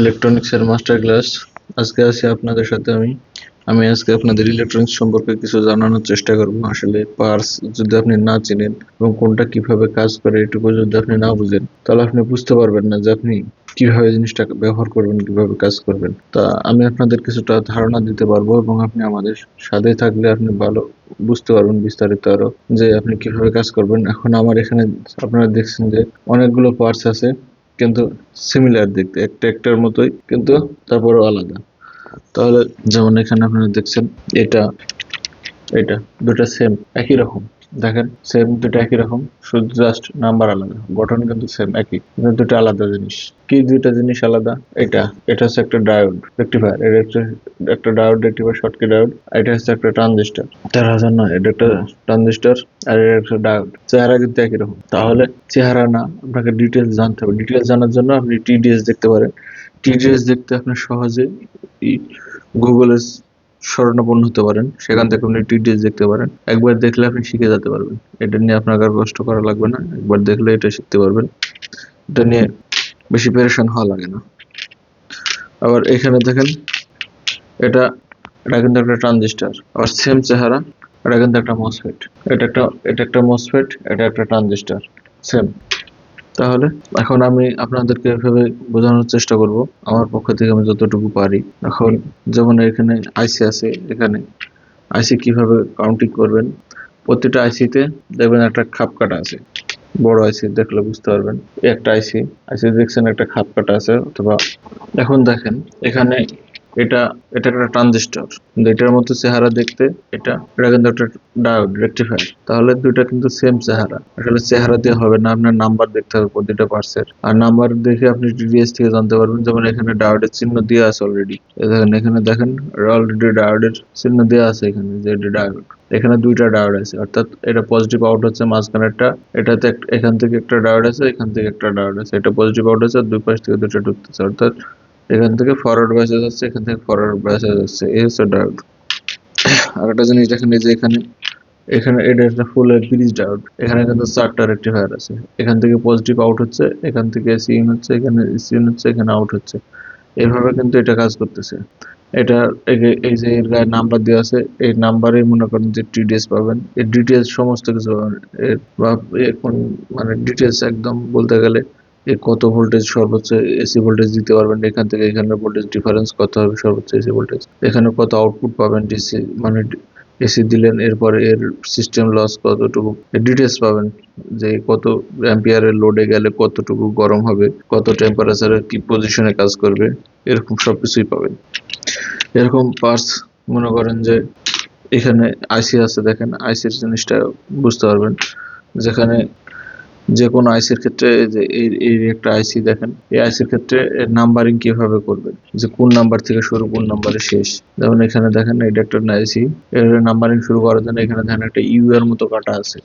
ইলেকট্রনিক্সের master class আজকে আছি আপনাদের সাথে আমি। আমি আজকে আপনাদের ইলেকট্রনিক্স সম্পর্কে কিছু জানানোর চেষ্টা করব। আসলে পার্স যদি আপনি না চিনেন এবং কোনটা কীভাবে কাজ করে এটুকু যদি আপনি না বুঝেন, তাহলে আপনি বুঝতে পারবেন না যে আপনি কীভাবে জিনিসটা ব্যবহার করবেন, কীভাবে কাজ করবেন। তা আমি আপনাদের কিছুটা ধারণা দিতে পারব এবং আপনি আমাদের সাথে থাকলে আপনি ভালো বুঝতে পারবেন বিস্তারিত আরও যে আপনি কীভাবে কাজ করবেন। এখন আমার এখানে আপনারা দেখছেন যে অনেকগুলো পার্টস আছে। কিন্তু সিমিলার দেখতে, একটা একটার মতোই, কিন্তু তারপরও আলাদা। তাহলে যেমন এখানে আপনারা দেখছেন, এটা এটা দুটা সেম একই রকম। দেখেন সেম দুটো একই রকম শুধু জাস্ট নাম্বার আলাদা গঠন কিন্তু সেম একই কিন্তু দুটো আলাদা জিনিস। কি দুইটা জিনিস আলাদা? এটা এটা হচ্ছে একটা ডায়োড রেক্টিফায়ার এটা একটা একটা ডায়োড রেক্টিফায়ার শর্টকি ডায়োড এটা হচ্ছে একটা ট্রানজিস্টর তেরো হাজার নয় এটা একটা ট্রানজিস্টর আর এটা একটা ডায়োড চেহারা কিন্তু একই রকম। তাহলে চেহারা না আপনাকে ডিটেলস জানতে হবে। ডিটেলস জানার জন্য আপনি টিডিএস দেখতে পারেন। টিডিএস দেখতে আপনি সহজে গুগলে শরণাপন্ন হতে পারেন, সেখান থেকে আপনি টিডিএস দেখতে পারেন। একবার দেখলে আপনি শিখে যেতে পারবেন। এটা নিয়ে আপনাকে আর কষ্ট করা লাগবে না। একবার দেখলে এটা শিখতে পারবেন। এটা নিয়ে বেশি পেরেশান হওয়া লাগে না। আবার এখানে দেখেন, এটা এটা কিন্তু একটা ট্রানজিস্টার আবার সেম চেহারা, এটা কিন্তু একটা মসফেট এটা একটা এটা একটা মসফেট এটা একটা ট্রানজিস্টার সেম তাহলে এখন আমি আপনাদেরকে এভাবে বোঝানোর চেষ্টা করব। আমার পক্ষ থেকে আমি যতটুকু পারি। এখন যেমন এখানে আইসি আছে, এখানে আইসি কীভাবে কাউন্টিং করবেন? প্রতিটা আইসিতে দেখবেন একটা খাপ কাটা আছে। বড় আইসি দেখলে বুঝতে পারবেন। একটা আইসি আইসি দেখছেন একটা খাপ কাটা আছে, অথবা এখন দেখেন, এখানে এটা এটা একটা ট্রানজিস্টর কিন্তু এটার মতো চেহারা দেখতে এটা এটা কিন্তু একটা ডায়োড রেকটিফায়ার তাহলে দুইটা কিন্তু সেম চেহারা। আসলে চেহারা দিয়ে হবে না, আপনার নাম্বার দেখতে হবে প্রতিটা পার্টসের আর নাম্বার দেখে আপনি টিডিএস থেকে জানতে পারবেন, যেমন এখানে ডায়োডের চিহ্ন দেওয়া আছে অলরেডি দেখেন, এখানে দেখেন অলরেডি ডায়োডের চিহ্ন দেওয়া আছে এখানে, যে এটা ডায়োড এখানে দুইটা ডায়োড আছে, অর্থাৎ এটা পজিটিভ আউট হচ্ছে মাঝখানেরটা এটাতে এক- এখান থেকে একটা ডায়োড আছে, এখান থেকে একটা ডায়োড আছে। এটা পজিটিভ আউট আছে আর দুই পাশ থেকে দুটো ঢুকতেছে, অর্থাৎ এখান থেকে ফরওয়ার্ড মেসেজ যাচ্ছে এখান থেকে ফরওয়ার্ড মেসেজ যাচ্ছে এই হচ্ছে ডাউট আর একটা জিনিস দেখেন যে এখানে এখানে এটা একটা ফুল ব্রিজ ডাউট এখানে কিন্তু চারটা রেক্টিফায়ার আছে। এখান থেকে পজিটিভ আউট হচ্ছে, এখান থেকে সি ইন হচ্ছে, এখানে সি ইন হচ্ছে, এখানে আউট হচ্ছে। এভাবে কিন্তু এটা কাজ করতেছে। এটা, এই যে- এর গায়ে নাম্বার দেওয়া আছে, এই নাম্বারে মনে করেন যে টিডিএস পাবেন। এই ডিটেলস সমস্ত কিছু পাবেন। এর বা এর কোন- মানে ডিটেলস একদম বলতে গেলে এ কত ভোল্টেজ সর্বোচ্চ এসি ভোল্টেজ দিতে পারবেন, এখান থেকে এখানে ভোল্টেজ ডিফারেন্স কত হবে সর্বোচ্চ এসি ভোল্টেজ এখানে কত আউটপুট পাবেন ডিসি মানে এসি দিলেন, এরপরে এর সিস্টেম লস কতটুকু? ডিটেলস পাবেন, যে কত অ্যাম্পিয়ারের লোডে গেলে কতটুকু গরম হবে, কত টেম্পারেচারে কি পজিশনে কাজ করবে, এরকম সব কিছুই পাবেন। এরকম পার্টস মনে করেন যে এখানে আইসি আছে, দেখেন আইসির জিনিসটা বুঝতে পারবেন। যেখানে যে কোনো আইসির ক্ষেত্রে যে এই একটা আইসি দেখেন, এই আইসির ক্ষেত্রে নাম্বারিং কীভাবে করবেন? যে কোন নাম্বার থেকে শুরু, কোন নাম্বারে শেষ? যেমন এখানে দেখেন এটা একটা আইসি এর নাম্বারিং শুরু করার জন্য এখানে দেখেন একটা ইউ এর মতো কাটা আছে।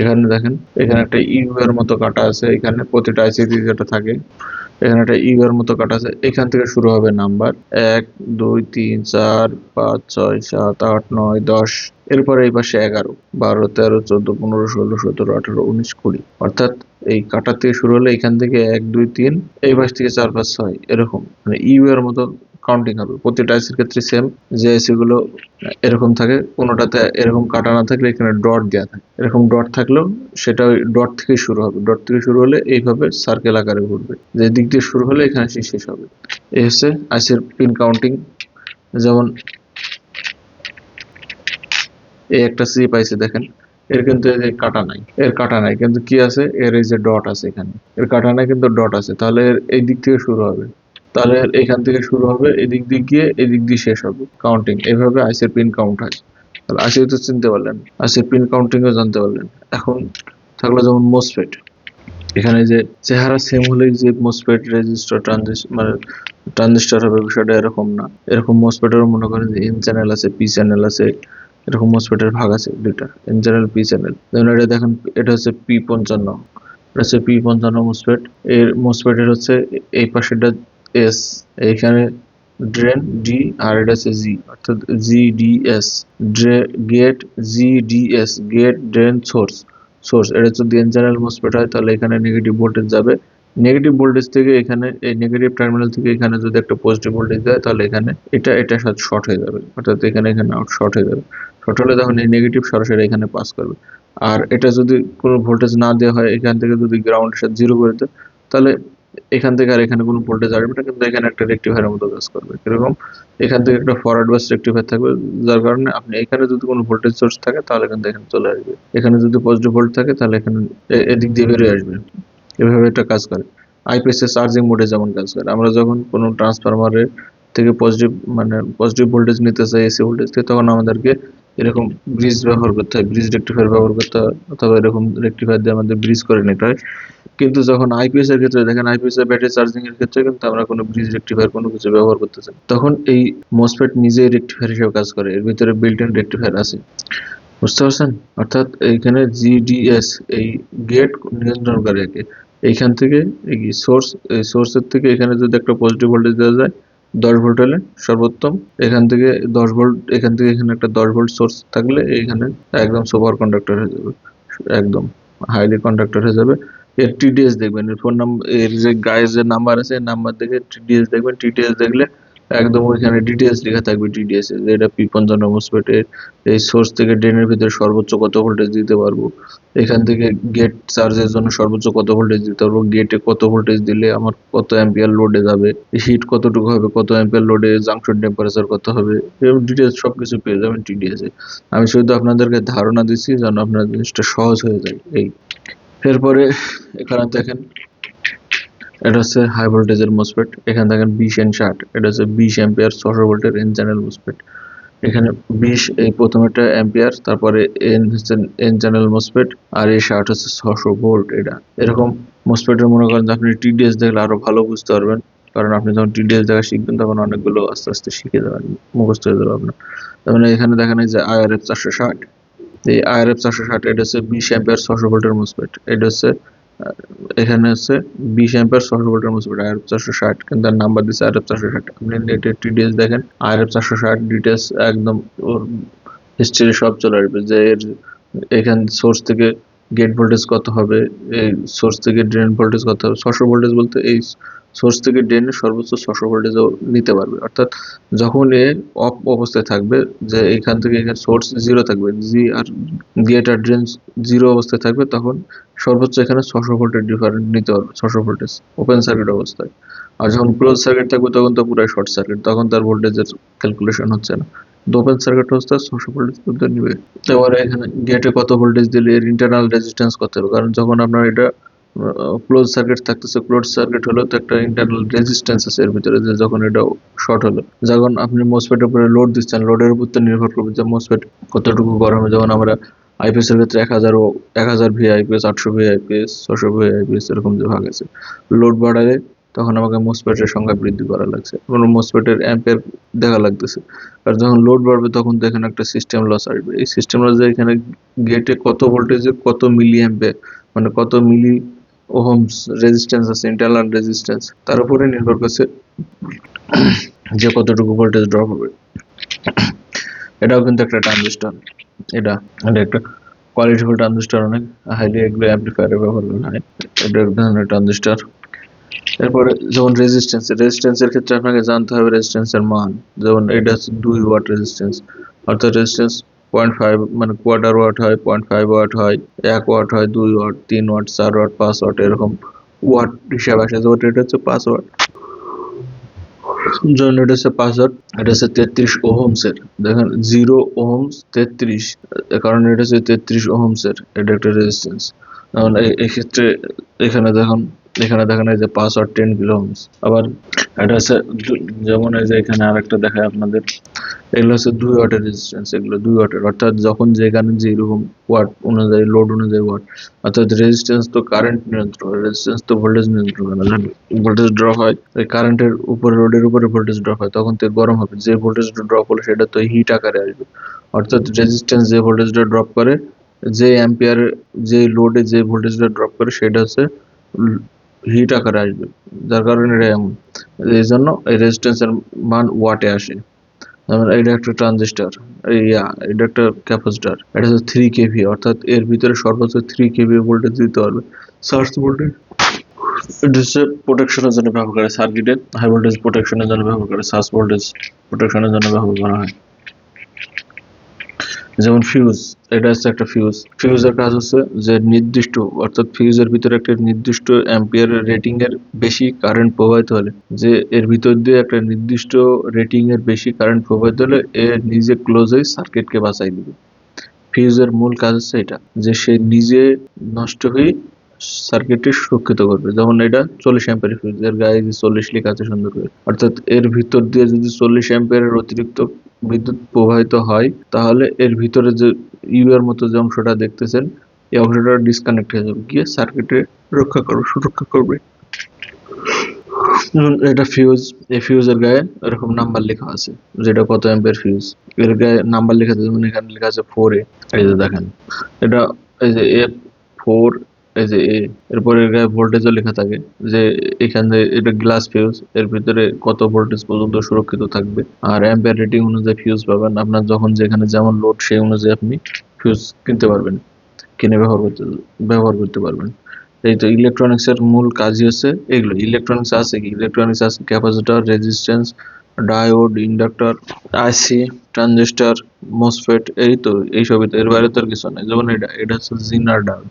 এখানে দেখেন, এখানে একটা ইউ এর মতো কাটা আছে, এখানে প্রতিটা আইসি যেটা থাকে। এখানে একটা ইউ এর মতো কাটা আছে। এখান থেকে শুরু হবে নাম্বার এক, দুই, তিন, চার, পাঁচ, ছয়, সাত, আট, নয়, দশ। এরপরে এই পাশে এগারো। বারো, তেরো, চোদ্দ, পনেরো, ষোলো, সতেরো, আঠারো, উনিশ, কুড়ি। অর্থাৎ এই কাটা থেকে শুরু হলে এখান থেকে এক, দুই, তিন, এই পাশ থেকে চার, পাঁচ, ছয়। এরকম। মানে ইউ এর মতো কাউন্টিং হবে। প্রতিটা আইসির ক্ষেত্রে সেম যে আইসি গুলো এরকম থাকে, কোনোটাতে এরকম কাটা না থাকলে এখানে ডট দেওয়া থাকে। এরকম ডট থাকলেও সেটা ওই ডট থেকে শুরু হবে। ডট থেকে শুরু হলে এইভাবে সার্কেল আকারে ঘুরবে। যে দিক দিয়ে শুরু হলে এখানে এসে শেষ হবে। এই হচ্ছে আইসির পিন কাউন্টিং যেমন এই একটা সি পাইছে দেখেন, এর কিন্তু এই যে কাটা নাই। এর কাটা নাই, কিন্তু কি আছে? এর এই যে ডট আছে এখানে। এর কাটা নাই, কিন্তু ডট আছে। তাহলে এর এই দিক থেকে শুরু হবে। তাহলে এখান থেকে শুরু হবে, এদিক দিয়ে গিয়ে এদিক দিয়ে শেষ হবে কাউন্টিং এভাবে আইসির পিন কাউন্ট হয়। তাহলে আইসি তো চিনতে পারলেন আইসির পিন কাউন্টিং ও জানতে পারলেন। এখন থাকল যেমন মোসফেট এখানে যে চেহারা সেম হলেই যে মোসফেট রেজিস্টার ট্রানজিস্টার মানে ট্রানজিস্টার হবে বিষয়টা এরকম না। এরকম মোসফেটেরও মনে করেন যে এন চ্যানেল আছে পি চ্যানেল আছে, এরকম মোসফেটের ভাগ আছে দুইটা এন চ্যানেল পি চ্যানেল যেমন এটা দেখেন, এটা হচ্ছে পি পঞ্চান্ন। এটা হচ্ছে পি পঞ্চান্ন মোসফেট এর মোসফেটের হচ্ছে এই পাশেটা এস এইখানে ড্রেন ডি আর এটা হচ্ছে জি অর্থাৎ G D S drain gate G D S gate drain source source এটা যদি এন চ্যানেল মোসফেট হয়, তাহলে এখানে নেগেটিভ ভোল্টেজ যাবে। নেগেটিভ ভোল্টেজ থেকে এখানে, এই নেগেটিভ টার্মিনাল থেকে এখানে যদি একটা পজিটিভ ভোল্টেজ দেয় তাহলে এখানে এটা এটার সাথে শর্ট হয়ে যাবে। অর্থাৎ এখানে এখানে আউট শর্ট হয়ে যাবে। শর্ট হলে তখন এই নেগেটিভ সরাসরি এখানে পাস করবে। আর এটা যদি কোনো ভোল্টেজ না দেওয়া হয়, এখান থেকে যদি গ্রাউন্ডের সাথে জিরো করে দেয়, তাহলে এখান থেকে আর এখানে কোনো ভোল্টেজ আসবে না, কিন্তু এখানে একটা রেক্টিফায়ারের মতো কাজ করবে এরকম এখান থেকে একটা ফরওয়ার্ড বাস রেক্টিফায়ার থাকবে, যার কারণে আপনি এখানে যদি কোনো ভোল্টেজ সোর্স থাকে, তাহলে কিন্তু এখানে চলে আসবে। এখানে যদি পজিটিভ ভোল্ট থাকে, তাহলে এখানে এদিক দিয়ে বেরিয়ে আসবে। এভাবে এটা কাজ করে। আইপিএস এর চার্জিং মোডে যেমন কাজ করে। আমরা যখন কোনো ট্রান্সফরমারের থেকে পজিটিভ মানে পজিটিভ ভোল্টেজ নিতে চাই এসি ভোল্টেজ থেকে, তখন আমাদেরকে এরকম ব্রিজ ব্যবহার করতে হয় ব্রিজ রেক্টিফায়ার ব্যবহার করতে হয়, অথবা এরকম রেক্টিফায়ার দিয়ে আমাদের ব্রিজ করে নিতে হয়। কিন্তু যখন আইপিএস এর ক্ষেত্রে, দেখেন আইপিএস এর ব্যাটারি চার্জিং এর ক্ষেত্রে কিন্তু আমরা কোনো ব্রিজ রেক্টিফায়ার কোনো কিছু ব্যবহার করতে চাই তখন এই মোসফেট নিজেই রেক্টিফায়ার হিসেবে কাজ করে, এর ভিতরে বিল্ট ইন রেক্টিফায়ার আছে। বুঝতে পারছেন? অর্থাৎ এইখানে জিডিএস এই গেট নিয়ন্ত্রণ করে এইখান থেকে এই সোর্স এই সোর্সের থেকে এখানে যদি একটা পজিটিভ ভোল্টেজ দেওয়া যায় দশ ভোল্ট হলে সর্বোত্তম। এখান থেকে দশ ভোল্ট, এখান থেকে এখানে একটা দশ ভোল্ট সোর্স থাকলে এখানে একদম সুপার কন্ডাক্টর হয়ে যাবে। একদম হাইলি কন্ডাক্টর হয়ে যাবে। এর টিডিএস দেখবেন, এর ফোন নাম্বার এর যে গায়ের যে নাম্বার আছে নাম্বার দেখে টিডিএস দেখবেন। টিডিএস দেখলে একদম ওইখানে ডিটেলস লেখা থাকবে টিডিএস এ যে এটা পি পঞ্চান্ন এর এই সোর্স থেকে ড্রেনের ভিতরে সর্বোচ্চ কত ভোল্টেজ দিতে পারব? এখান থেকে গেট চার্জের জন্য সর্বোচ্চ কত ভোল্টেজ দিতে পারব? গেটে কত ভোল্টেজ দিলে আমার কত অ্যাম্পিয়ার লোডে যাবে? হিট কতটুকু হবে? কত অ্যাম্পিয়ার লোডে জাংশন টেম্পারেচার কত হবে? এরকম ডিটেলস সবকিছু পেয়ে যাবেন টিডিএস এ। আমি শুধু আপনাদেরকে ধারণা দিচ্ছি যেন আপনার জিনিসটা সহজ হয়ে যায়। এই। এরপরে এখানে দেখেন এটা হচ্ছে হাই ভোল্টেজের মোসফেট এখানে দেখেন বিশ এন ষাট, এটা হচ্ছে বিশ অ্যাম্পিয়ার ছশো ভোল্টের এন চ্যানেল মোসফেট এখানে বিশ এই প্রথমেটা অ্যাম্পিয়ার তারপরে এন হচ্ছে এন চ্যানেল মোসফেট আর এই ষাট হচ্ছে ছশো ভোল্ট এটা। এরকম মোসফেটের মনে করেন আপনি টিডিএস দেখলে আরও ভালো বুঝতে পারবেন, কারণ আপনি যখন টিডিএস দেখা শিখবেন তখন অনেকগুলো আস্তে আস্তে শিখে যাবেন, মুখস্থ হয়ে যাবে আপনার। তার মানে এখানে দেখেন এই যে আইআরএফ চারশো ষাট, এই আইআরএফ চারশো ষাট, এটা হচ্ছে বিশ অ্যাম্পিয়ার ছশো ভোল্টের মোসফেট এটা হচ্ছে এখানে হচ্ছে বিশ অ্যাম্পিয়ার ষোলো ভোল্টের মোসফেট আইআরএফ চারশো ষাট, কিন্তু নাম্বার দিচ্ছে আর চারশো ষাট। আপনি নেটের ডিটেলস দেখেন আর চারশো ষাট ডিটেলস একদম, ওর হিস্ট্রি সব চলে আসবে যে এর এখান সোর্স থেকে গেট ভোল্টেজ কত হবে, এই সোর্স থেকে ড্রেন ভোল্টেজ কত হবে ছশো ভোল্টেজ বলতে এই সোর্স থেকে ড্রেনে সর্বোচ্চ ছশো ভোল্টেজও নিতে পারবে। অর্থাৎ যখন এ অফ অবস্থায় থাকবে, যে এখান থেকে এখানে সোর্স জিরো থাকবে জি আর গেট আর ড্রেন জিরো অবস্থায় থাকবে, তখন সর্বোচ্চ এখানে ছশো ভোল্টের ডিফারেন্ট নিতে পারবে, ছশো ভোল্টেজ ওপেন সার্কিট অবস্থায়। আর যখন ক্লোজ সার্কিট থাকবে, তখন তো পুরো শর্ট সার্কিট তখন তার ভোল্টেজের ক্যালকুলেশন হচ্ছে না। ওপেন সার্কিট অবস্থায় ছশো ভোল্টেজ পর্যন্ত নিবে। এবারে এখানে গেটে কত ভোল্টেজ দিলে এর ইন্টারনাল রেজিস্ট্যান্স কত হবে? কারণ যখন আপনার এটা ক্লোজ সার্কিট থাকতেছে ক্লোজ সার্কিট হলো তো একটা ইন্টারনাল রেজিস্ট্যান্স আছে এর ভিতরে, যে যখন এটা শর্ট হলো। যখন আপনি মোসফেটের উপরে লোড দিচ্ছেন লোডের উপর তো নির্ভর করবে যে মোসফেট কতটুকু গরমে যেমন আমরা আইপিএস এর ক্ষেত্রে এক হাজার এক হাজার ভি আইপিএস আটশো ভি আইপিএস ছশো ভি আইপিএস এরকম যে ভাগ আছে। লোড বাড়ালে তখন আমাকে মোসফেটের সংখ্যা বৃদ্ধি করা লাগছে। কোনো মোসফেটের অ্যাম্পের দেখা লাগতেছে। আর যখন লোড বাড়বে, তখন তো এখানে একটা সিস্টেম লস আসবে। এই সিস্টেম লস এখানে গেটে কত ভোল্টেজে কত মিলি অ্যাম্পে মানে কত মিলি ওহমস রেজিস্ট্যান্স আছে ইন্টারনাল রেজিস্ট্যান্স তার উপরে নির্ভর করছে যে কতটুকু ভোল্টেজ ড্রপ হবে। এটাও কিন্তু একটা ট্রানজিস্টর এটা এটা একটা কোয়ালিটিফুল ট্রানজিস্টর অনেক হাইলি এগুলো অ্যাম্পলিফায়ারে ব্যবহার করা হয়। এটা এক ধরনের ট্রানজিস্টর এরপরে যেমন রেজিস্ট্যান্স রেজিস্ট্যান্সের ক্ষেত্রে আপনাকে জানতে হবে রেজিস্ট্যান্সের মান। যেমন এটা হচ্ছে দুই ওয়াট রেজিস্ট্যান্স অর্থাৎ রেজিস্ট্যান্স পয়েন্ট ফাইভ মানে কোয়ার্টার ওয়াট হয় পয়েন্ট ফাইভ ওয়াট হয়, এক ওয়াট হয়, দুই ওয়াট তিন ওয়াট চার ওয়াট পাঁচ ওয়াট এরকম ওয়াট হিসাব আসে। যেমন এটা হচ্ছে পাঁচ ওয়াট যেমন এটা হচ্ছে পাঁচ ওয়াট এটা হচ্ছে তেত্রিশ ওহমসের। দেখেন জিরো ওহমস, তেত্রিশ। কারণ এটা হচ্ছে তেত্রিশ ওহমসের, এটা একটা রেজিস্ট্যান্স এই এখানে দেখুন এখানে দেখেন এই যে পাঁচ টেন কিলো আবার এটা হচ্ছে যেমন এই যে এখানে আরেকটা দেখায় আপনাদের, এগুলো হচ্ছে দুই ওয়াটের রেজিস্ট্যান্স এগুলো দুই ওয়াটের অর্থাৎ যখন যেখানে যেরকম ওয়াট অনুযায়ী লোড অনুযায়ী ওয়াট অর্থাৎ রেজিস্ট্যান্স তো কারেন্ট নিয়ন্ত্রণ রেজিস্ট্যান্স তো ভোল্টেজ নিয়ন্ত্রণ করে না ভোল্টেজ ড্রপ হয় কারেন্টের উপরে লোডের উপরে ভোল্টেজ ড্রপ হয়, তখন তো গরম হবে। যে ভোল্টেজ ড্রপ হলো, সেটা তো হিট আকারে আসবে। অর্থাৎ রেজিস্ট্যান্স যে ভোল্টেজটা ড্রপ করে, যে অ্যাম্পিয়ার যে লোডে যে ভোল্টেজটা ড্রপ করে, সেটা হচ্ছে হিট আকারে আসবে। যার কারণে এটা এমন এই জন্য এই রেজিস্ট্যান্সের মান ওয়াটে আসে। এটা একটা ট্রানজিস্টর ইয়া, এটা একটা ক্যাপাসিটর এটা হচ্ছে থ্রি কেভি অর্থাৎ এর ভিতরে সর্বোচ্চ থ্রি কেভি ভোল্টেজ দিতে পারবে সার্চ ভোল্টেজ প্রোটেকশনের জন্য ব্যবহার করে সার্কিটে হাই ভোল্টেজ প্রোটেকশনের জন্য ব্যবহার করে সাস ভোল্টেজ প্রোটেকশনের জন্য ব্যবহার করা হয়। যেমন ফিউজ এটা হচ্ছে একটা ফিউজ ফিউজের কাজ হচ্ছে যে নির্দিষ্ট, অর্থাৎ ফিউজের ভিতরে একটা নির্দিষ্ট অ্যাম্পিয়ার রেটিং এর বেশি কারেন্ট প্রবাহিত হলে, যে এর ভিতর দিয়ে একটা নির্দিষ্ট রেটিং এর বেশি কারেন্ট প্রবাহিত হলে, এ নিজে ক্লোজ হয়ে সার্কিটকে বাঁচাই দিবে। ফিউজের মূল কাজ হচ্ছে এটা, যে সে নিজে নষ্ট হয়ে সার্কিটটি সুরক্ষিত করবে। যেমন এটা চল্লিশ অ্যাম্পিয়ার ফিউজ এর গায়ে যে চল্লিশ লেখা আছে সুন্দর করে। অর্থাৎ এর ভিতর দিয়ে যদি চল্লিশ অ্যাম্পিয়ারের অতিরিক্ত বিদ্যুৎ প্রবাহিত হয়, তাহলে এর ভিতরে যে ইউ এর মতো যে অংশটা দেখতেছেন, এই অংশটা ডিসকানেক্ট হয়ে যাবে। গিয়ে সার্কিটে রক্ষা করবে সুরক্ষা করবে। এটা ফিউজ এই ফিউজের গায়ে এরকম নাম্বার লেখা আছে, যেটা কত অ্যাম্পিয়ার ফিউজ এর গায়ে নাম্বার লেখা আছে, যেমন এখানে লেখা আছে ফোর এ এই যে দেখেন, এটা এই যে এ ফোর এই যে এরপরে এর গায়ে ভোল্টেজও লেখা থাকে যে এখানে এটা গ্লাস ফিউজ এর ভিতরে কত ভোল্টেজ পর্যন্ত সুরক্ষিত থাকবে আর অ্যাম্পিয়ার রেটিং অনুযায়ী ফিউজ পাবেন। আপনার যখন যেখানে যেমন লোড সেই অনুযায়ী আপনি ফিউজ কিনতে পারবেন, কিনে ব্যবহার করতে ব্যবহার করতে পারবেন। এই তো ইলেকট্রনিক্সের মূল কাজই হচ্ছে এগুলো। ইলেকট্রনিক্স আছে কি? ইলেকট্রনিক্স আছে capacitor resistance diode inductor IC transistor MOSFET এই তো এইসবই তো। এর বাইরে তো আর কিছু নেই। যেমন এটা এটা হচ্ছে জিনার ডায়োড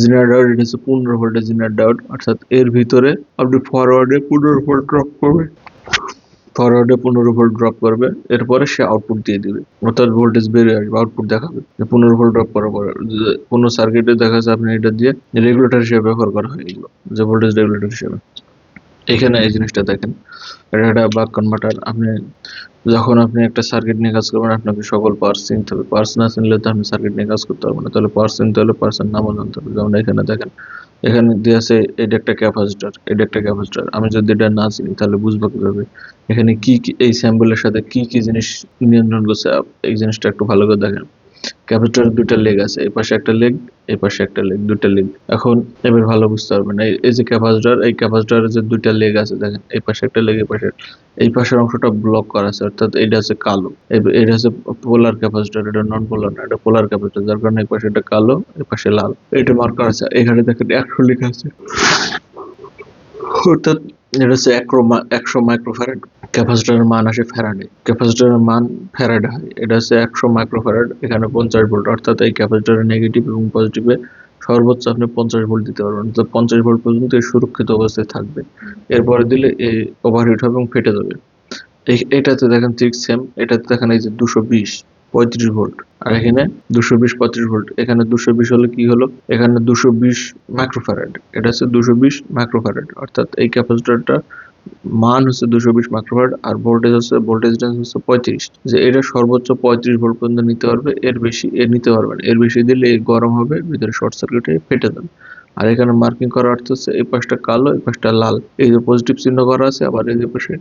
জিনার ডায়োড এটা হচ্ছে পনেরো ভোল্টের ডায়োড অর্থাৎ এর ভিতরে আপনি ফরওয়ার্ডে পনেরো ভোল্ট ড্রপ করবে। ফরওয়ার্ডে পনেরো ভোল্ট ড্রপ করবে, এরপরে সে আউটপুট দিয়ে দিবে। অর্থাৎ ভোল্টেজ বেরিয়ে আসবে আউটপুট দেখাবে। পনেরো ভোল্ট ড্রপ করার পরে কোনো সার্কিটে দেখা যাচ্ছে আপনি এটা দিয়ে রেগুলেটর হিসেবে ব্যবহার করা হয় এগুলো যে ভোল্টেজ রেগুলেটর হিসেবে। এখানে এই জিনিসটা দেখেন, এটা একটা বাক কনভার্টার আপনি যখন আপনি একটা সার্কিট নিয়ে কাজ করবেন, আপনাকে সকল পার্টস চিনতে হবে। পার্টস না চিনলে তো আপনি সার্কিট নিয়ে কাজ করতে পারবেন না। তাহলে পার্টস চিনতে হলে পার্টসের নামও জানতে হবে। যেমন এখানে দেখেন, এখানে দিয়ে আছে এটা একটা ক্যাপাসিটর এটা একটা ক্যাপাসিটর আমি যদি এটা না চিনি, তাহলে বুঝব কীভাবে? এখানে কি কি, এই স্যাম্পলের সাথে কি কি জিনিস নিয়ন্ত্রণ করছে? এই জিনিসটা একটু ভালো করে দেখেন। ক্যাপাসিটরের দুইটা লেগ আছে, এই পাশে একটা লেগ এই পাশে একটা লেগ দুইটা লেগ এখন এবার ভালো বুঝতে পারবেন, এই যে ক্যাপাসিটর এই ক্যাপাসিটরের যে দুইটা লেগ আছে, দেখেন, এই পাশে একটা লেগ এই পাশে এই পাশের অংশটা ব্লক করা আছে, অর্থাৎ এটা হচ্ছে কালো। এটা হচ্ছে পোলার ক্যাপাসিটর এটা নন পোলার না, এটা পোলার ক্যাপাসিটর যার কারণে এই পাশে এটা কালো, এই পাশে লাল। এটা মার্ক করা আছে, এখানে দেখেন একশো লেখা আছে। অর্থাৎ এটা হচ্ছে একশো মাইক্রোফ্যারাড ক্যাপাসিটরের মান আসে ফ্যারাডে। ক্যাপাসিটরের মান ফ্যারাডে হয়। এটা হচ্ছে একশো মাইক্রোফ্যারাড এখানে পঞ্চাশ ভোল্ট। অর্থাৎ এই ক্যাপাসিটরের নেগেটিভ এবং পজিটিভে সর্বোচ্চ আপনি পঞ্চাশ ভোল্ট দিতে পারবেন। তো পঞ্চাশ ভোল্ট পর্যন্ত সুরক্ষিত অবস্থায় থাকবে। এরপরে দিলে এই ওভারহিট হবে এবং ফেটে যাবে। এটাতে দেখেন ঠিক সেম এটাতে দেখেন এই যে দুশো বিশ। পঁয়ত্রিশ ভোল্ট। আর এখানে দুশো বিশ, পঁয়ত্রিশ ভোল্ট। এখানে দুশো বিশ হলে কি হলো? এখানে দুশো বিশ মাইক্রোফ্যারাড এটা হচ্ছে দুশো বিশ মাইক্রোফ্যারাড অর্থাৎ এই ক্যাপাসিটরটা মান হচ্ছে দুশো বিশ মাইক্রোফ্যারাড আর ভোল্টেজ হচ্ছে, ভোল্টেজ রেঞ্জ হচ্ছে পঁয়ত্রিশ। যে এটা সর্বোচ্চ পঁয়ত্রিশ ভোল্ট পর্যন্ত নিতে পারবে, এর বেশি এর নিতে পারবে না। এর বেশি দিলে গরম হবে, ভিতরে শর্ট সার্কিটে ফেটে যাবে। আর এখানে মার্কিং করার অর্থ হচ্ছে, এই পাশটা কালো, এই পাশটা লাল। এই যে পজিটিভ চিহ্ন করা আছে, আবার এই যে পাশে।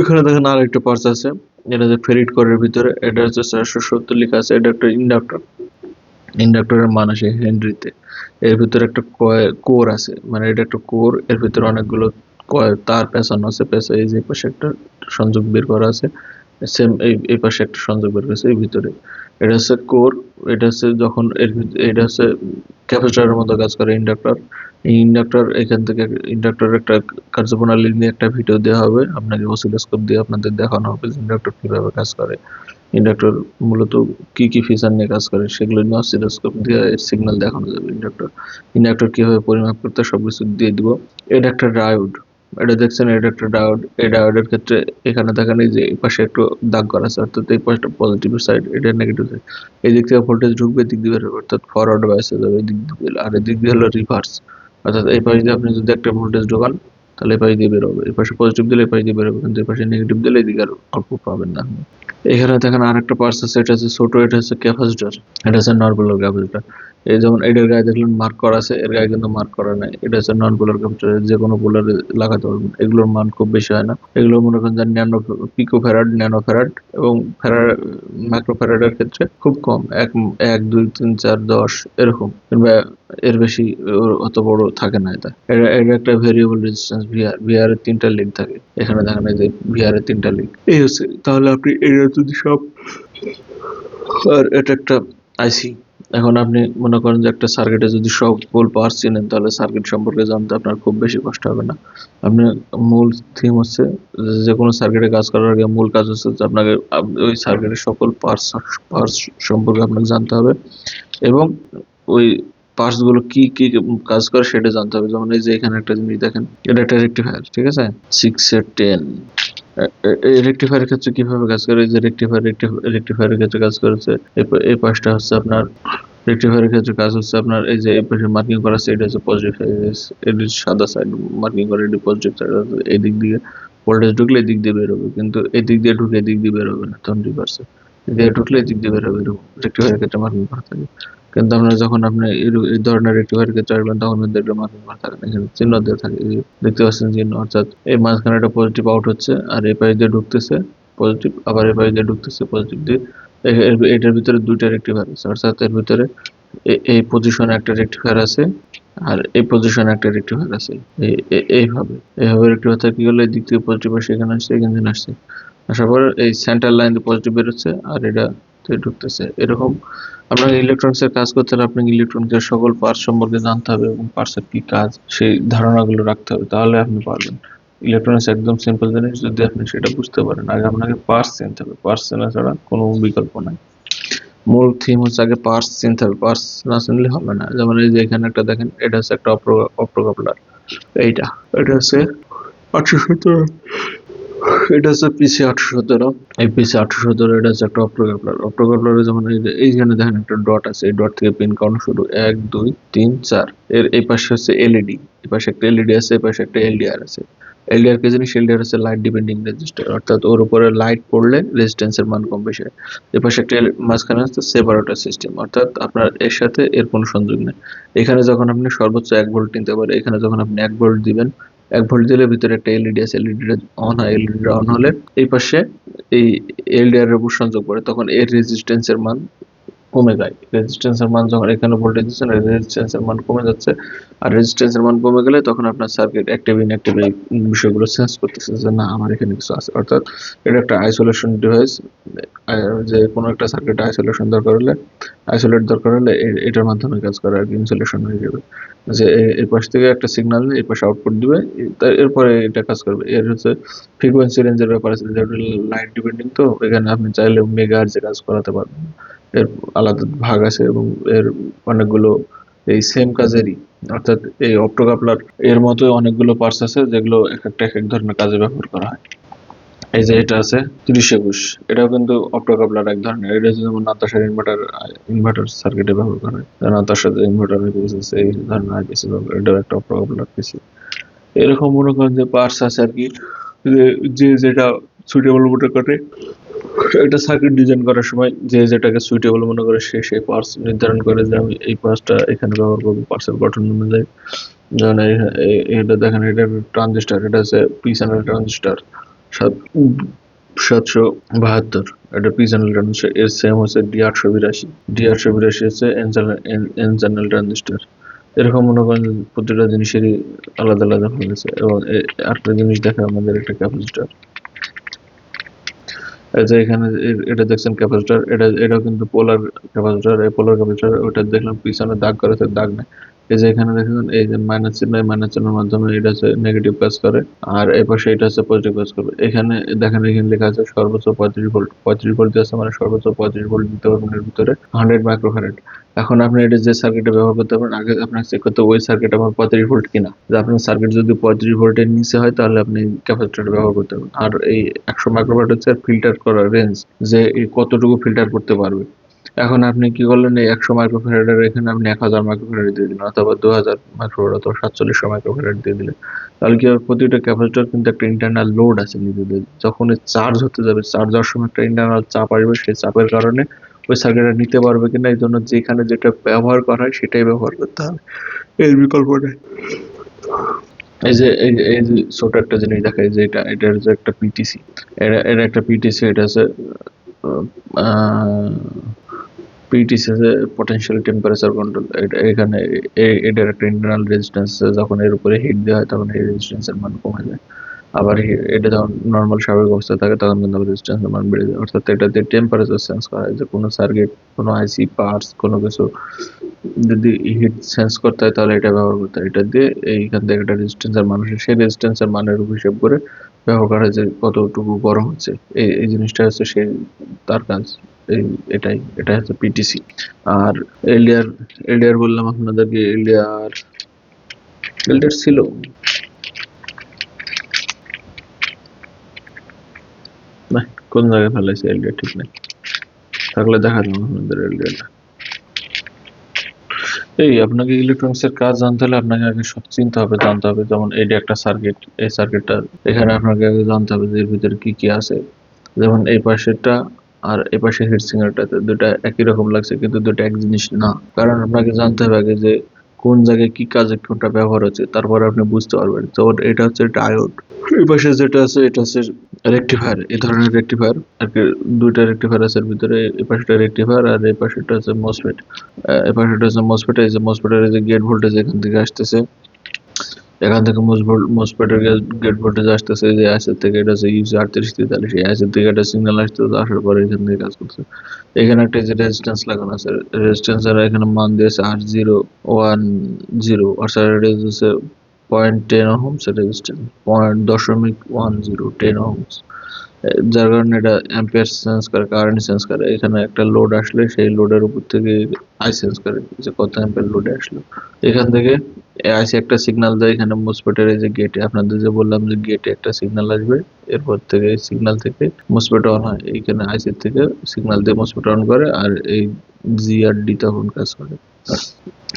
এখানে দেখেন আর একটা পার্স আছে। এটা যে ফেরিট করের ভিতরে, এটা হচ্ছে চারশো সত্তর লেখা আছে, এটা একটা ইন্ডাক্টর ইন্ডাক্টরের মান আসে হেনরিতে। এর ভিতরে একটা কোর আছে। মানে এটা একটা কোর, এর ভিতরে অনেকগুলো তার পেঁচানো আছে পেঁচা এই যে পাশে একটা সংযোগ বের করা আছে সেম এই এই পাশে একটা সংযোগ বের করেছে, এই ভিতরে। এটা হচ্ছে কোর, এটা হচ্ছে যখন এর এটা হচ্ছে ক্যাপাসিটরের মতো কাজ করে ইন্ডাক্টর ইন্ডাক্টর, এখান থেকে ইন্ডাক্টর একটা কার্যপ্রণালী নিয়ে একটা ভিডিও দেওয়া হবে। আপনাকে অসিলোস্কোপ দিয়ে আপনাদের দেখানো হবে যে ইন্ডাক্টর কীভাবে কাজ করে। ইন্ডাক্টর মূলত কি কি ফিচার নিয়ে কাজ করে সেগুলো নিয়ে অসিলোস্কোপ দিয়ে সিগন্যাল দেখানো যাবে ইন্ডাক্টর। ইন্ডাক্টর কীভাবে পরিমাপ করতে হয় সবকিছু দিয়ে দিব। এটা একটা ডায়োড এটা দেখছেন, এটা একটা ডায়োড এই ডায়োডের ক্ষেত্রে এখানে দেখেন এই যে এই পাশে একটু দাগ করা আছে, অর্থাৎ এই পাশটা পজিটিভ সাইড এটা নেগেটিভ সাইড এই দিক থেকে ভোল্টেজ ঢুকবে দিক দিয়ে অর্থাৎ ফরওয়ার্ড বাইসে যাবে এই দিক দিয়ে, আর এদিক দিয়ে হলো রিভার্স অর্থাৎ এই পাশ দিয়ে আপনি যদি একটা ভোল্টেজ ঢোকান, তাহলে এই পাশ দিয়ে বেরোবে। এই পাশে পজিটিভ দিলে এই পাশ দিয়ে বেরোবে, কিন্তু এই পাশে নেগেটিভ দিলে এদিকে আর আউটপুট পাবেন না। এখানে দেখেন আর একটা পার্স আছে, এটা হচ্ছে ছোট, এটা হচ্ছে ক্যাপাসিটার এটা হচ্ছে নর্মাল ক্যাপাসিটর এই যেমন এটার গায়ে দেখলেন মার্ক করা আছে, এর গায়ে কিন্তু মার্ক করা নাই। এটা হচ্ছে নন পোলার ক্যাপাসিটর যে কোনো পোলারে লাগাতে পারবেন। এগুলোর মান খুব বেশি হয় না। এগুলো মনে করেন যে nano pico farad nano farad এবং ফ্যারাড মাইক্রো ফ্যারাডের ক্ষেত্রে খুব কম। এক এক, দুই, তিন, চার, দশ, এরকম। কিংবা এর বেশি অত বড় থাকে না এটা। এটা একটা ভেরিয়েবল রেজিস্ট্যান্স ভিআর ভিআর এর তিনটা লিঙ্ক থাকে। এখানে দেখেন এই যে ভিআর এর তিনটা লিঙ্ক এই হচ্ছে, তাহলে আপনি এটা যদি সব আর এটা একটা আইসি এখন আপনি মনে করেন যে একটা সার্কিটে যদি সকল পার্টস চিনেন, তাহলে সার্কিট সম্পর্কে জানতে আপনার খুব বেশি কষ্ট হবে না। আপনি মূল থিম হচ্ছে যে- কোনো সার্কিটে কাজ করার আগে মূল কাজ হচ্ছে যে আপনাকে আপ- ওই সার্কিটের সকল পার্টস পার্টস সম্পর্কে আপনাকে জানতে হবে। এবং ওই পার্টসগুলো কি কি কাজ করে সেটা জানতে হবে। যেমন এই যে এখানে একটা জিনিস দেখেন, এটা একটা রেক্টিফায়ার ঠিক আছে? সিক্স এর টেন রেক্টিফায়ারের ক্ষেত্রে কীভাবে কাজ করে? যে রেক্টিফায়ার রেক্টিফায়ারের ক্ষেত্রে কাজ করেছে। এই পাশটা হচ্ছে আপনার রেক্টিফায়ারের ক্ষেত্রে কাজ হচ্ছে আপনার এই যে এই মার্কিং করা আছে, এটা হচ্ছে পজিটিভ এটি সাদা সাইড মার্কিং করে, এটি পজিটিভ সাইড এই দিক দিয়ে ভোল্টেজ ঢুকলে এই দিক দিয়ে বেরোবে কিন্তু এই দিক দিয়ে ঢুকে এই দিক দিয়ে বেরোবে না তখন রিভার্সে এই দিকে ঢুকলে এই দিক দিয়ে বেরোবে এরকম রেক্টিফায়ারের ক্ষেত্রে মার্কিং করা থাকে। কিন্তু আপনার যখন আপনি এই ধরনের রেক্টিফায়ারের ক্ষেত্রে আসবেন তখন দেখবেন মার্কিং করা থাকে না এখানে চিহ্ন দেওয়া থাকে। দেখতে পাচ্ছেন চিহ্ন, অর্থাৎ এই মাঝখানে একটা পজিটিভ আউট হচ্ছে আর এই পাশ দিয়ে ঢুকতেছে পজিটিভ আবার এই পাশ দিয়ে ঢুকতেছে পজিটিভ দিয়ে। এটার ভিতরে দুইটা রেক্টিফায়ার আছে, অর্থাৎ এর ভিতরে এই পজিশনে একটা রেক্টিফায়ার আছে আর এই পজিশনে একটা রেক্টিফায়ার আছে। এই- এই- এইভাবে। এইভাবে রেক্টিফায়ার কি হলো? এই দিক থেকে পজিটিভ আসছে, এখানে আসছে, এখান আসছে। আসার পর এই সেন্টার লাইন দিয়ে পজিটিভ বেরোচ্ছে আর এটা থেকে ঢুকতেছে। এরকম আপনাকে ইলেকট্রনিক্স এর কাজ করতে হলে আপনাকে ইলেকট্রনিক্স এর সকল পার্টস সম্পর্কে জানতে হবে এবং পার্টস এর কি কাজ, সেই ধারণাগুলো রাখতে হবে, তাহলে আপনি পারবেন। ইলেকট্রনিক্স একদম সিম্পল জিনিস, যদি আপনি সেটা বুঝতে পারেন। আগে আপনাকে পার্টস চিনতে হবে। পার্টস চেনা ছাড়া কোনো বিকল্প নাই। মূল থিম হচ্ছে আগে পার্টস চিনতে হবে। পার্টস না চিনলে হবে না। যেমন এই যে এখানে একটা দেখেন, এটা হচ্ছে একটা অপ্রো অপ্রোকাপলার। এইটা। এটা হচ্ছে আটশো সতেরো এটা হচ্ছে পিসি আটশো সতেরো। এই পিসি আটশো সতেরো এটা হচ্ছে একটা যেমন এইখানে দেখেন একটা ডট আছে, এই ডট থেকে পিন কাউন্ট শুরু। এক, দুই, তিন, চার। এর এই পাশে হচ্ছে এলইডি এই পাশে একটা এলইডি আছে, এই পাশে একটা এলডিআর আছে। এলডিআর কে জিনিস এলডিআর হচ্ছে লাইট ডিপেন্ডিং রেজিস্টার অর্থাৎ ওর উপরে লাইট পড়লে রেজিস্ট্যান্সের মান কম বেশি হয়। পাশে একটা মাঝখানে হচ্ছে সেপারেটর সিস্টেম অর্থাৎ আপনার এর সাথে এর কোনো সংযোগ নেই। এখানে যখন আপনি সর্বোচ্চ এক ভোল্ট নিতে পারে এখানে যখন আপনি এক ভোল্ট দিবেন এক ভোল্ট দিলে ভিতরে একটা এলইডি আছে এলইডি অন হয় এলইডি অন হলে এই পাশে এই এলডিআর এর উপর সংযোগ করে, তখন এর রেজিস্ট্যান্সের মান কমে যায়। রেজিস্ট্যান্সের মান যখন এখানে ভোল্টেজ দিচ্ছেন রেজিস্ট্যান্সের মান কমে যাচ্ছে। আর রেজিস্ট্যান্সের মান কমে গেলে তখন আপনার সার্কিট অ্যাক্টিভ ইনঅ্যাক্টিভ এই বিষয়গুলো সেন্স করতেছে যে, না, আমার এখানে কিছু আছে। অর্থাৎ এটা একটা আইসোলেশন ডিভাইস যে কোনো একটা সার্কিট আইসোলেশন দরকার হলে আইসোলেট দরকার হলে এটার মাধ্যমে কাজ করে আর কি ইনসুলেশন হয়ে যাবে। যে এ- এই পাশ থেকে একটা সিগন্যাল এর পাশে আউটপুট দিবে এরপরে এটা কাজ করবে। এর হচ্ছে ফ্রিকোয়েন্সি রেঞ্জের ব্যাপার আছে লাইট ডিপেন্ডিং তো এখানে আপনি চাইলে মেগা যে কাজ করাতে পারবেন। এর আলাদা ভাগ আছে এবং এর অনেকগুলো এই সেম কাজেরই। অর্থাৎ এই অপ্টোকাপলার এর মতো অনেকগুলো পার্টস আছে যেগুলো এক একটা এক এক ধরনের কাজে ব্যবহার করা হয়। এই যে এটা আছে তিরিশ একুশ এটাও কিন্তু অপ্টোকাপলার এক ধরনের। এটা হচ্ছে যেমন নাতাশার ইনভার্টার ইনভার্টার সার্কিটে ব্যবহার করা হয়। নাতাশার যে ইনভার্টার আছে, এই ধরনের আইপিসি ব্যবহার এটাও একটা অপ্টোকাপলার পিসি এরকম মনে করেন যে পার্টস আছে আর কি, যে- যেটা সুইটেবল মনে করে একটা সার্কিট ডিজাইন করার সময় যে যেটাকে সুইটেবল মনে করে সে সেই পার্টস নির্ধারণ করে যে আমি এই পার্টসটা এখানে ব্যবহার করব পার্টসের গঠন অনুযায়ী। যেমন এটা দেখেন, এটা ট্রানজিস্টার এটা হচ্ছে পি চ্যানেল ট্রানজিস্টার সাত, সাতশো বাহাত্তর। এটা পি চ্যানেল ট্রানজিস্টার এর সেম হচ্ছে ডি আটশো বিরাশি। ডি আটশো বিরাশি হচ্ছে N channel N channel transistor এরকম মনে করেন প্রতিটা জিনিসেরই আলাদা আলাদা হয়েছে এবং এ- আরেকটা জিনিস দেখে আমাদের একটা ক্যাপাসিটার এই যে এখানে এটা দেখছেন ক্যাপাসিটার এটা, এটাও কিন্তু পোলার ক্যাপাসিটার এই পোলার ক্যাপাসিটার ওটা দেখলাম পিছনে দাগ করেছে, দাগ নেই। এই যে এখানে দেখেন, এই যে মাইনাস চিহ্ন মাইনাস চিহ্নের মাধ্যমে এটা হচ্ছে নেগেটিভ কাজ করে। আর এই পাশে এটা হচ্ছে পজিটিভ কাজ করবে। এখানে দেখেন, এখানে লেখা আছে সর্বোচ্চ পঁয়ত্রিশ ভোল্ট পঁয়ত্রিশ ভোল্ট আছে মানে সর্বোচ্চ পঁয়ত্রিশ ভোল্ট দিতে পারবেন এর ভিতরে হান্ড্রেড মাইক্রোফ্যারেড এখন আপনি এটা যে সার্কিটে ব্যবহার করতে পারেন, আগে আপনাকে চেক করতে ওই সার্কিট আমার পঁয়ত্রিশ ভোল্ট কিনা। যে আপনার সার্কিট যদি পঁয়ত্রিশ ভোল্টের নিচে হয়, তাহলে আপনি ক্যাপাসিটর ব্যবহার করতে পারবেন। আর এই একশো মাইক্রোফ্যারেড হচ্ছে ফিল্টার করার রেঞ্জ যে কতটুকু ফিল্টার করতে পারবে। এখন আপনি কি করলেন? এই একশো মাইক্রোফ্যারাডের এখানে আপনি এক হাজার মাইক্রোফ্যারাড দিয়ে দিলেন, অথবা দু হাজার মাইক্রোফ্যারাড অথবা সাতচল্লিশশো মাইক্রোফ্যারাড দিয়ে দিলেন। তাহলে কি হবে প্রতিটা ক্যাপাসিটর কিন্তু একটা ইন্টারনাল লোড আছে নিজেদের যখন চার্জ হতে যাবে চার্জ হওয়ার সময় একটা ইন্টারনাল চাপ আসবে, সেই চাপের কারণে ওই সার্কিটটা নিতে পারবে কিনা, এই জন্য যেখানে যেটা ব্যবহার করা হয়, সেটাই ব্যবহার করতে হবে। এর বিকল্প নেই এই যে, এই যে- এই যে ছোট একটা জিনিস দেখা যায় যে এটা এটার যে একটা পিটিসি এটা এটা একটা পিটিসি এটা আছে পিটিসি আছে পটেনশিয়াল টেম্পারেচার কন্ট্রোল এটা এখানে এটার একটা ইন্টারনাল রেজিস্ট্যান্স যখন এর উপরে হিট দেওয়া হয়, তখন এই রেজিস্ট্যান্সের মান কমে যায়। আবার এটা যখন নর্মাল স্বাভাবিক অবস্থায় থাকে, তখন কিন্তু আবার রেজিস্ট্যান্সের মান বেড়ে যায়। অর্থাৎ এটাতে টেম্পারেচার সেন্স করা হয়, যে কোনো সার্কিট কোনো আইসি পার্টস কোনো কিছু যদি হিট সেন্স করতে হয়, তাহলে এটা ব্যবহার করতে হয়। এটা দিয়ে এইখান থেকে একটা রেজিস্ট্যান্সের মান আসে। সেই রেজিস্ট্যান্সের মানের উপর হিসাব করে ব্যবহার করা যে কতটুকু গরম হচ্ছে। এই এই জিনিসটা হচ্ছে সেই তার কাজ। এই এটাই, এটা হচ্ছে পিটিসি আর এলডিআর এলডিআর বললাম আপনাদেরকে এলডিআর এলডিআর ছিল। না, কোন জায়গায় ফেলাইছে এলডিআর ঠিক নেই। থাকলে দেখা যাবে আপনাদের এলডিআরটা এই, আপনাকে ইলেকট্রনিক্স এর কাজ জানতে হলে আপনাকে আগে সব চিনতে হবে, জানতে হবে, যেমন এইটা একটা সার্কিট এই সার্কিটটা এখানে আপনাকে আগে জানতে হবে যে এর ভিতরে কি কি আছে। যেমন এই পাশেরটা আর এই পাশে হিট সিঙ্গারটাতে দুটা একই রকম লাগছে, কিন্তু দুটা এক জিনিস না। কারণ আপনাকে জানতে হবে আগে যে কোন জায়গায় কি কাজে কোনটা ব্যবহার হচ্ছে, তারপরে আপনি বুঝতে পারবেন। তো এটা হচ্ছে ডায়োড এই পাশে যেটা আছে, এটা হচ্ছে রেকটিফায়ার এই ধরনের রেকটিফায়ার আর কি দুইটা রেকটিফায়ার আছে ভিতরে এই পাশেটা রেকটিফায়ার আর এই পাশেটা হচ্ছে মসফেট এই পাশেটা হচ্ছে মসফেট এই যে মসফেটের যে গেট ভোল্টেজ এখান থেকে আসতেছে এখান থেকে মসফেটের গেট ভোল্টেজ আসতেছে, যে আইসের থেকে এটা হচ্ছে ইউসি আটত্রিশ তেতাল্লিশ, এই আইসের থেকে একটা সিগন্যাল আসতেছে আসার পরে এখান থেকে কাজ করছে এখানে একটা যে রেজিস্ট্যান্স লাগানো আছে রেজিস্ট্যান্সের এখানে মান দিয়েছে আট জিরো ওয়ান জিরো অর্থাৎ এটা হচ্ছে point ten ohms resistance point দশমিক ওয়ান জিরো টেন ওহমস যার কারণে এটা অ্যাম্পিয়ার সেন্স করে কারেন্ট সেন্স করে। এখানে একটা লোড আসলে সেই লোডের উপর থেকে আই সেন্স করে যে কত অ্যাম্পিয়ার লোডে আসলো। এখান থেকে আইসি একটা সিগন্যাল দেয়, এখানে মুসপেটের এই যে গেটে আপনাদের যে বললাম যে গেটে একটা সিগন্যাল আসবে, এরপর থেকে সিগন্যাল থেকে মুসপেট অন হয়। এইখানে আইসি থেকে সিগন্যাল দিয়ে মুসপেট অন করে, আর এই জি আর ডি তখন কাজ করে।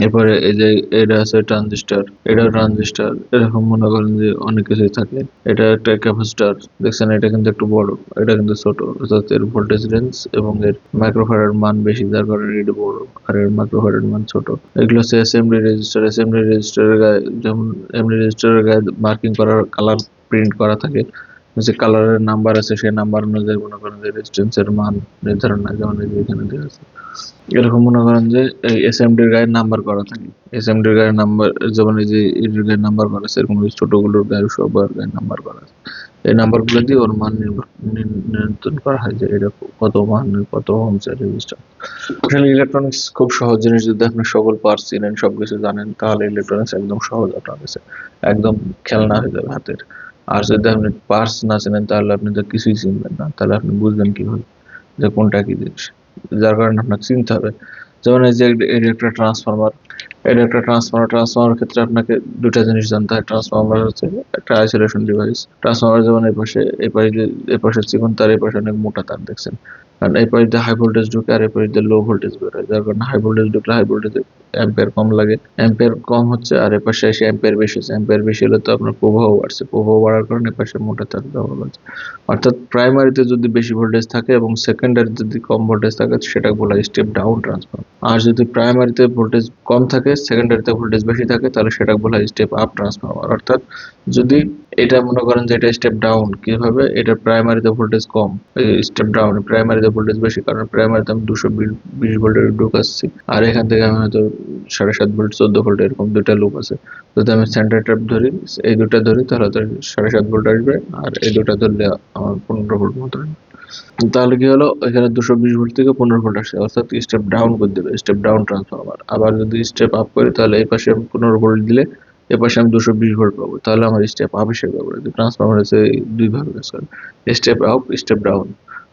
এরপরে এই যে এটা আছে ট্রানজিস্টার এটা ট্রানজিস্টার এরকম মনে করেন যে অনেক কিছুই থাকে। এটা একটা ক্যাপাসিটার দেখছেন? এটা কিন্তু একটু বড়, এটা কিন্তু ছোট, অর্থাৎ এর ভোল্টেজ রেঞ্জ এবং এর মাইক্রোফারের মান বেশি, যার কারণে এটা বড়, আর এর মাইক্রোফারের মান ছোট। এগুলো হচ্ছে এসএমডি রেজিস্টার এসএমডি রেজিস্টারের গায়ে, যেমন এমডি রেজিস্টারের গায়ে মার্কিং করার কালার প্রিন্ট করা থাকে। যে কালারের নাম্বার আছে, সেই নাম্বার অনুযায়ী মনে করেন যে রেজিস্ট্যান্সের মান নির্ধারণ হয় যেমন এখানে দেওয়া আছে। এরকম মনে করেন যে এই এসএমডির গায়ে নাম্বার করা থাকে। এসএমডির গায়ে নাম্বার যেমন এই যে এর গায়ে নাম্বার করা আছে, এরকম ছোটগুলোর গায়ে সবার গায়ে নাম্বার করা আছে। এই নাম্বারগুলো দিয়ে ওর মান নির্ভর- নির- নিয়ন্ত্রণ করা হয় যে এটা কত মান, কত হোমস রেজিস্টার আসলে ইলেকট্রনিক্স খুব সহজ জিনিস, যদি আপনি সকল পার্টস চিনেন, সবকিছু জানেন, তাহলে ইলেকট্রনিক্স একদম সহজ আপনার কাছে একদম খেলনা হয়ে যাবে হাতের। আর যদি আপনি পার্স না চেনেন, তাহলে আপনি তো কিছুই চিনবেন না। তাহলে আপনি বুঝবেন কীভাবে যে কোনটা কি জিনিস। যার কারণে আপনাকে চিনতে হবে। যেমন এই যে এটা- একটা ট্রান্সফরমার এটা একটা ট্রান্সফরমার ট্রান্সফরমার ক্ষেত্রে আপনাকে দুটা জিনিস জানতে হয়। ট্রান্সফরমার হচ্ছে একটা আইসোলেশন ডিভাইস ট্রান্সফরমার যেমন এই পাশে এই পাশে এই পাশে চিকন তার এই পাশে অনেক মোটা তার, দেখছেন? কারণ এই পাশে হাই ভোল্টেজ ঢুকে আর এই পাশে লো ভোল্টেজ বের হয়, যার কারণে হাই ভোল্টেজ ঢুকলে হাই ভোল্টেজ অ্যাম্পিয়ার কম লাগে। অ্যাম্পিয়ার কম হচ্ছে আর এর পাশে এসে অ্যাম্পিয়ার বেশি হচ্ছে। অ্যাম্পিয়ার বেশি হলে তো আপনার প্রবাহ বাড়ছে। প্রবাহ বাড়ার কারণে এ পাশে মোটা তার ব্যবহার হচ্ছে অর্থাৎ প্রাইমারিতে যদি বেশি ভোল্টেজ থাকে এবং সেকেন্ডারি যদি কম ভোল্টেজ থাকে, সেটা বলা হয় স্টেপ ডাউন ট্রান্সফর্মার আর যদি প্রাইমারিতে ভোল্টেজ কম থাকে সেকেন্ডারিতে ভোল্টেজ বেশি থাকে, তাহলে সেটা বলা হয় স্টেপ আপ ট্রান্সফর্মার অর্থাৎ যদি এটা মনে করেন যে এটা স্টেপ ডাউন কীভাবে? এটা প্রাইমারিতে ভোল্টেজ কম। স্টেপ ডাউন প্রাইমারিতে ভোল্টেজ বেশি, কারণ প্রাইমারিতে আমি দুশো বিশ ভোল্টের লুক আসছি। আর এখান থেকে আমি হয়তো সাড়ে সাত ভোল্ট চোদ্দ ভোল্ট এরকম দুটা লুক আছে। যদি আমি সেন্টার ট্যাপ ধরি, এই দুটা ধরি, তাহলে তো সাড়ে সাত ভোল্ট আসবে, আর এই দুটা ধরলে আমার পনেরো ভোল্ট মতো তাহলে কি হলো? এখানে দুশো বিশ ভোল্ট থেকে পনেরো ভোল্ট আসে অর্থাৎ স্টেপ ডাউন করে দেবে স্টেপ ডাউন ট্রান্সফরমার আবার যদি স্টেপ আপ করি, তাহলে এই পাশে পনেরো ভোল্ট দিলে এ পাশে আমি দুশো বিশ ভোল্ট পাবো, তাহলে আমার স্টেপ আপ হিসেবে পাবো ট্রান্সফরমার হচ্ছে দুইভাবে দুই ভাবে কাজ করে। স্টেপ আপ স্টেপ ডাউন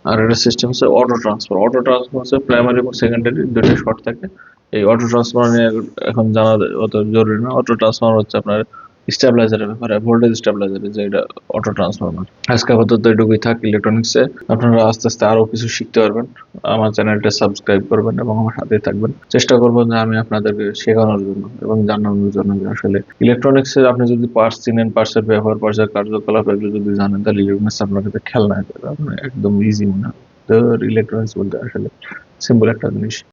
আর একটা সিস্টেম হচ্ছে অটো ট্রান্সফার অটো ট্রান্সফার হচ্ছে প্রাইমারি এবং সেকেন্ডারি দুটো শর্ট থাকে। এই অটো ট্রান্সফার নিয়ে এখন জানা অত জরুরি না। অটো ট্রান্সফার হচ্ছে আপনার স্টেবিলাইজারের ব্যাপারে ভোল্টেজ স্টেবিলাইজার যে এটা অটো ট্রান্সফরমার আজকে আপাতত এটুকুই থাক ইলেকট্রনিক্সে আপনারা আস্তে আস্তে আরও কিছু শিখতে পারবেন। আমার চ্যানেলটা সাবস্ক্রাইব করবেন এবং আমার সাথে থাকবেন। চেষ্টা করব যে আমি আপনাদেরকে শেখানোর জন্য এবং জানানোর জন্য যে আসলে ইলেকট্রনিক্স এর আপনি যদি পার্টস চিনেন পার্টস এর ব্যবহার পার্টস এর কার্যকলাপ এগুলো যদি জানেন, তাহলে ইলেকট্রনিক্স আপনার কাছে খেলনা হয়ে আপনার একদম ইজি মনে তো ইলেকট্রনিক্স বলতে আসলে সিম্পল একটা জিনিস।